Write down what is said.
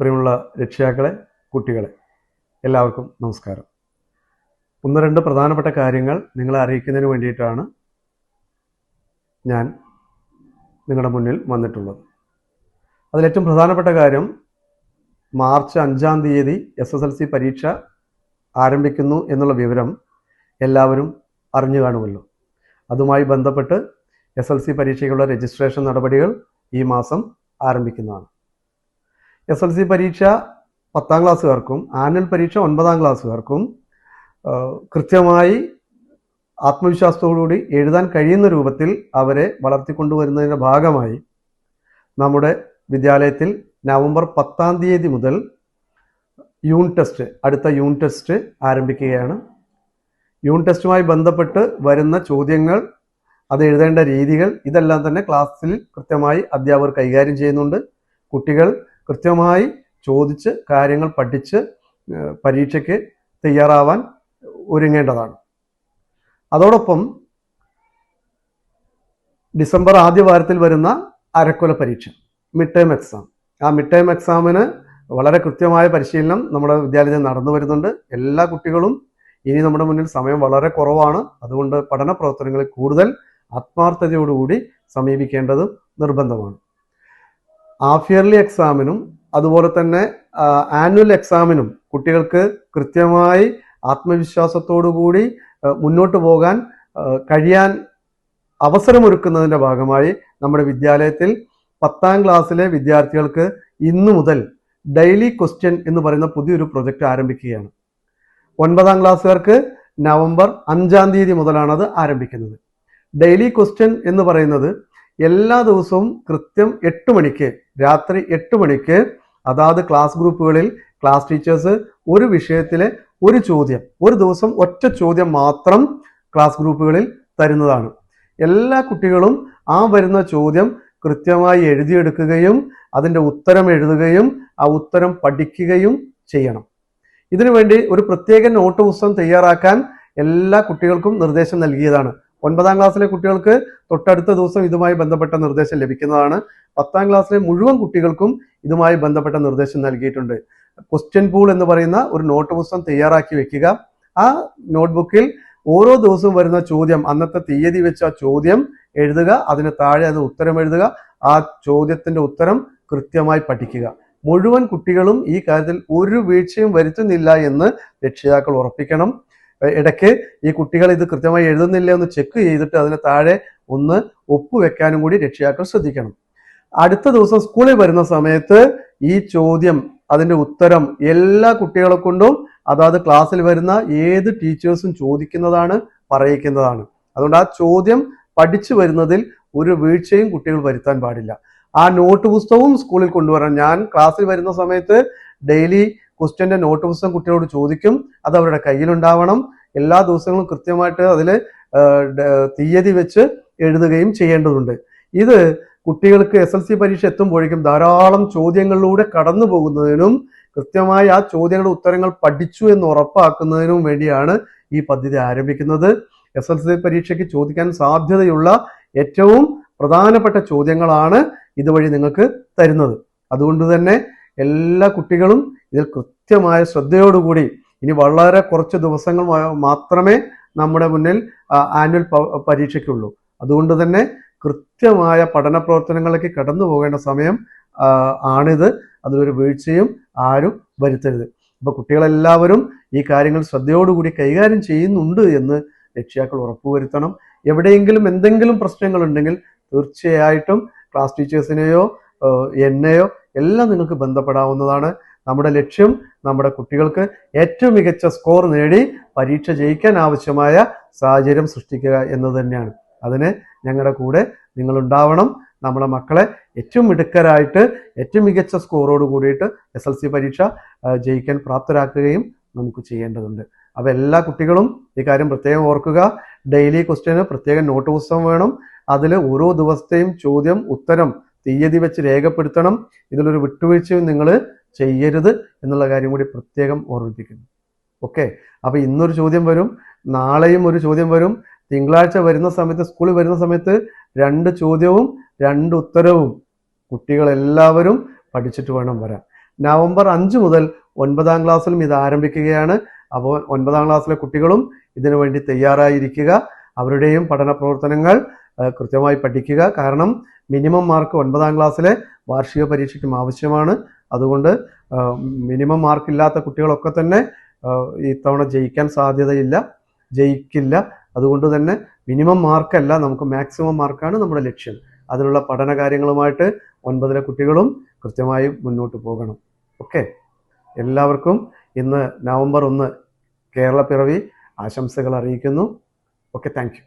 പ്രിയമുള്ള രക്ഷിതാക്കളെ കുട്ടികളെ എല്ലാവർക്കും നമസ്കാരം. ഒന്ന് രണ്ട് പ്രധാനപ്പെട്ട കാര്യങ്ങൾ നിങ്ങളെ അറിയിക്കുന്നതിന് വേണ്ടിയിട്ടാണ് ഞാൻ നിങ്ങളുടെ മുന്നിൽ വന്നിട്ടുള്ളത്. അതിലേറ്റവും പ്രധാനപ്പെട്ട കാര്യം മാർച്ച് അഞ്ചാം തീയതി എസ് എസ് എൽ സി പരീക്ഷ ആരംഭിക്കുന്നു എന്നുള്ള വിവരം എല്ലാവരും അറിഞ്ഞു കാണുമല്ലോ. അതുമായി ബന്ധപ്പെട്ട് എസ് എൽ സി പരീക്ഷയ്ക്കുള്ള രജിസ്ട്രേഷൻ നടപടികൾ ഈ മാസം ആരംഭിക്കുന്നതാണ്. എസ് എൽ സി പരീക്ഷ പത്താം ക്ലാസ്സുകാർക്കും ആനുവൽ പരീക്ഷ ഒൻപതാം ക്ലാസ്സുകാർക്കും കൃത്യമായി ആത്മവിശ്വാസത്തോടുകൂടി എഴുതാൻ കഴിയുന്ന രൂപത്തിൽ അവരെ വളർത്തിക്കൊണ്ടുവരുന്നതിന്റെ ഭാഗമായി നമ്മുടെ വിദ്യാലയത്തിൽ നവംബർ പത്താം തീയതി മുതൽ യൂണിറ്റ് ടെസ്റ്റ് അടുത്ത യൂണിറ്റ് ടെസ്റ്റ് ആരംഭിക്കുകയാണ്. യൂണിറ്റ് ടെസ്റ്റുമായി ബന്ധപ്പെട്ട് വരുന്ന ചോദ്യങ്ങൾ അത് എഴുതേണ്ട രീതികൾ ഇതെല്ലാം തന്നെ ക്ലാസ്സിൽ കൃത്യമായി അധ്യാപകർ കൈകാര്യം ചെയ്യുന്നുണ്ട്. കുട്ടികൾ കൃത്യമായി ചോദിച്ച് കാര്യങ്ങൾ പഠിച്ച് പരീക്ഷയ്ക്ക് തയ്യാറാവാൻ ഒരുങ്ങേണ്ടതാണ്. അതോടൊപ്പം ഡിസംബർ ആദ്യ വാരത്തിൽ വരുന്ന അരക്കൊല പരീക്ഷ മിഡ് ടേം എക്സാം ആ മിഡ് ടേം എക്സാമിന് വളരെ കൃത്യമായ പരിശീലനം നമ്മുടെ വിദ്യാലയത്തിൽ നടന്നു വരുന്നുണ്ട്. എല്ലാ കുട്ടികളും ഇനി നമ്മുടെ മുന്നിൽ സമയം വളരെ കുറവാണ്. അതുകൊണ്ട് പഠന പ്രവർത്തനങ്ങളിൽ കൂടുതൽ ആത്മാർത്ഥതയോടുകൂടി സമീപിക്കേണ്ടതും നിർബന്ധമാണ്. ഹാഫ് ഇയർലി എക്സാമിനും അതുപോലെ തന്നെ ആനുവൽ എക്സാമിനും കുട്ടികൾക്ക് കൃത്യമായി ആത്മവിശ്വാസത്തോടുകൂടി കൂടി മുന്നോട്ട് പോകാൻ കഴിയാൻ അവസരമൊരുക്കുന്നതിന്റെ ഭാഗമായി നമ്മുടെ വിദ്യാലയത്തിൽ പത്താം ക്ലാസ്സിലെ വിദ്യാർത്ഥികൾക്ക് ഇന്നു മുതൽ ഡെയിലി ക്വസ്റ്റ്യൻ എന്ന് പറയുന്ന പുതിയൊരു പ്രൊജക്റ്റ് ആരംഭിക്കുകയാണ്. ഒൻപതാം ക്ലാസ്സുകാർക്ക് നവംബർ അഞ്ചാം തീയതി മുതലാണ് അത് ആരംഭിക്കുന്നത്. ഡെയിലി ക്വസ്റ്റ്യൻ എന്ന് പറയുന്നത് എല്ലാ ദിവസവും കൃത്യം എട്ട് മണിക്ക് രാത്രി എട്ട് മണിക്ക് അതാത് ക്ലാസ് ഗ്രൂപ്പുകളിൽ ക്ലാസ് ടീച്ചേഴ്സ് ഒരു വിഷയത്തിലെ ഒരു ചോദ്യം ഒരു ദിവസം ഒറ്റ ചോദ്യം മാത്രം ക്ലാസ് ഗ്രൂപ്പുകളിൽ തരുന്നതാണ്. എല്ലാ കുട്ടികളും ആ വരുന്ന ചോദ്യം കൃത്യമായി എഴുതിയെടുക്കുകയും അതിന്റെ ഉത്തരം എഴുതുകയും ആ ഉത്തരം പഠിക്കുകയും ചെയ്യണം. ഇതിനുവേണ്ടി ഒരു പ്രത്യേക നോട്ട് പുസ്തകം തയ്യാറാക്കാൻ എല്ലാ കുട്ടികൾക്കും നിർദ്ദേശം നൽകിയതാണ്. ഒൻപതാം ക്ലാസ്സിലെ കുട്ടികൾക്ക് തൊട്ടടുത്ത ദിവസം ഇതുമായി ബന്ധപ്പെട്ട നിർദ്ദേശം ലഭിക്കുന്നതാണ്. പത്താം ക്ലാസ്സിലെ മുഴുവൻ കുട്ടികൾക്കും ഇതുമായി ബന്ധപ്പെട്ട നിർദ്ദേശം നൽകിയിട്ടുണ്ട്. ക്വസ്റ്റ്യൻ പൂൾ എന്ന് പറയുന്ന ഒരു നോട്ട് പുസ്തകം തയ്യാറാക്കി വെക്കുക. ആ നോട്ട്ബുക്കിൽ ഓരോ ദിവസവും വരുന്ന ചോദ്യം അന്നത്തെ തീയതി വെച്ച ആ ചോദ്യം എഴുതുക. അതിന് താഴെ അത് ഉത്തരം എഴുതുക. ആ ചോദ്യത്തിന്റെ ഉത്തരം കൃത്യമായി പഠിക്കുക. മുഴുവൻ കുട്ടികളും ഈ കാര്യത്തിൽ ഒരു വീഴ്ചയും വരുത്തുന്നില്ല എന്ന് രക്ഷിതാക്കൾ ഉറപ്പിക്കണം. ഇടയ്ക്ക് ഈ കുട്ടികൾ ഇത് കൃത്യമായി എഴുതുന്നില്ല എന്ന് ചെക്ക് ചെയ്തിട്ട് അതിന് താഴെ ഒന്ന് ഒപ്പുവെക്കാനും കൂടി രക്ഷിതാക്കൾ ശ്രദ്ധിക്കണം. അടുത്ത ദിവസം സ്കൂളിൽ വരുന്ന സമയത്ത് ഈ ചോദ്യം അതിന്റെ ഉത്തരം എല്ലാ കുട്ടികളെ കൊണ്ടും അതാത് ക്ലാസ്സിൽ വരുന്ന ഏത് ടീച്ചേഴ്സും ചോദിക്കുന്നതാണ് പറയിക്കുന്നതാണ്. അതുകൊണ്ട് ആ ചോദ്യം പഠിച്ചു വരുന്നതിൽ ഒരു വീഴ്ചയും കുട്ടികൾ വരുത്താൻ പാടില്ല. ആ നോട്ട് പുസ്തകവും സ്കൂളിൽ കൊണ്ടുവരണം. ഞാൻ ക്ലാസ്സിൽ വരുന്ന സമയത്ത് ഡെയിലി ക്വസ്റ്റ്യന്റെ നോട്ട് പുസ്തകം കുട്ടികളോട് ചോദിക്കും. അത് അവരുടെ കയ്യിലുണ്ടാവണം. എല്ലാ ദിവസങ്ങളും കൃത്യമായിട്ട് അതിൽ തീയതി വെച്ച് എഴുതുകയും ചെയ്യേണ്ടതുണ്ട്. ഇത് കുട്ടികൾക്ക് എസ് എൽ സി പരീക്ഷ എത്തുമ്പോഴേക്കും ധാരാളം ചോദ്യങ്ങളിലൂടെ കടന്നു പോകുന്നതിനും കൃത്യമായി ആ ചോദ്യങ്ങളുടെ ഉത്തരങ്ങൾ പഠിച്ചു എന്ന് ഉറപ്പാക്കുന്നതിനും വേണ്ടിയാണ് ഈ പദ്ധതി ആരംഭിക്കുന്നത്. എസ് എൽ സി പരീക്ഷയ്ക്ക് ചോദിക്കാൻ സാധ്യതയുള്ള ഏറ്റവും പ്രധാനപ്പെട്ട ചോദ്യങ്ങളാണ് ഇതുവഴി നിങ്ങൾക്ക് തരുന്നത്. അതുകൊണ്ട് തന്നെ എല്ലാ കുട്ടികളും ഇതിൽ കൃത്യമായ ശ്രദ്ധയോടുകൂടി ഇനി വളരെ കുറച്ച് ദിവസങ്ങൾ മാത്രമേ നമ്മുടെ മുന്നിൽ ആനുവൽ പരീക്ഷയ്ക്കുള്ളൂ. അതുകൊണ്ട് തന്നെ കൃത്യമായ പഠന പ്രവർത്തനങ്ങളിലേക്ക് കടന്നു പോകേണ്ട സമയം ആണിത്. അതൊരു വീഴ്ചയും ആരും വരുത്തരുത്. അപ്പൊ കുട്ടികളെല്ലാവരും ഈ കാര്യങ്ങൾ ശ്രദ്ധയോടുകൂടി കൈകാര്യം ചെയ്യുന്നുണ്ട് എന്ന് രക്ഷിതാക്കൾ ഉറപ്പുവരുത്തണം. എവിടെയെങ്കിലും എന്തെങ്കിലും പ്രശ്നങ്ങൾ ഉണ്ടെങ്കിൽ തീർച്ചയായിട്ടും ക്ലാസ് ടീച്ചേഴ്സിനെയോ എന്നെയോ എല്ലാം നിങ്ങൾക്ക് ബന്ധപ്പെടാവുന്നതാണ്. നമ്മുടെ ലക്ഷ്യം നമ്മുടെ കുട്ടികൾക്ക് ഏറ്റവും മികച്ച സ്കോർ നേടി പരീക്ഷ ജയിക്കാൻ ആവശ്യമായ സാഹചര്യം സൃഷ്ടിക്കുക എന്നത് തന്നെയാണ്. അതിന് ഞങ്ങളുടെ കൂടെ നിങ്ങളുണ്ടാവണം. നമ്മുടെ മക്കളെ ഏറ്റവും മിടുക്കരായിട്ട് ഏറ്റവും മികച്ച സ്കോറോട് കൂടിയിട്ട് എസ് എൽ സി പരീക്ഷ ജയിക്കാൻ പ്രാപ്തരാക്കുകയും നമുക്ക് ചെയ്യേണ്ടതുണ്ട്. അപ്പോൾ എല്ലാ കുട്ടികളും ഈ കാര്യം പ്രത്യേകം ഓർക്കുക. ഡെയിലി ക്വസ്റ്റ്യന് പ്രത്യേകം നോട്ട് പുസ്തകം വേണം. അതിൽ ഓരോ ദിവസത്തെയും ചോദ്യം ഉത്തരം തീയതി വെച്ച് രേഖപ്പെടുത്തണം. ഇതിലൊരു വിട്ടുവീഴ്ചയും നിങ്ങൾ ചെയ്യരുത് എന്നുള്ള കാര്യം കൂടി പ്രത്യേകം ഓർമ്മിപ്പിക്കുന്നു. ഓക്കെ? അപ്പോൾ ഇന്നൊരു ചോദ്യം വരും നാളെയും ഒരു ചോദ്യം വരും. തിങ്കളാഴ്ച വരുന്ന സമയത്ത് സ്കൂളിൽ വരുന്ന സമയത്ത് രണ്ട് ചോദ്യവും രണ്ട് ഉത്തരവും കുട്ടികളെല്ലാവരും പഠിച്ചിട്ട് വേണം വരാൻ. നവംബർ അഞ്ച് മുതൽ ഒൻപതാം ക്ലാസ്സിലും ഇത് ആരംഭിക്കുകയാണ്. അപ്പോൾ ഒൻപതാം ക്ലാസ്സിലെ കുട്ടികളും ഇതിനു വേണ്ടി തയ്യാറായിരിക്കുക. അവരുടെയും പഠന പ്രവർത്തനങ്ങൾ കൃത്യമായി പഠിക്കുക. കാരണം മിനിമം മാർക്ക് ഒൻപതാം ക്ലാസ്സിലെ വാർഷിക പരീക്ഷയ്ക്കും ആവശ്യമാണ്. അതുകൊണ്ട് മിനിമം മാർക്ക് ഇല്ലാത്ത കുട്ടികളൊക്കെ തന്നെ ഇത്തവണ ജയിക്കാൻ സാധ്യതയില്ല ജയിക്കില്ല. അതുകൊണ്ട് തന്നെ മിനിമം മാർക്കല്ല നമുക്ക് മാക്സിമം മാർക്കാണ് നമ്മുടെ ലക്ഷ്യം. അതിനുള്ള പഠന കാര്യങ്ങളുമായിട്ട് ഒൻപതിലെ കുട്ടികളും കൃത്യമായി മുന്നോട്ട് പോകണം. ഓക്കെ? എല്ലാവർക്കും ഇന്ന് നവംബർ ഒന്ന് കേരള പിറവി ആശംസകൾ അറിയിക്കുന്നു. Okay thank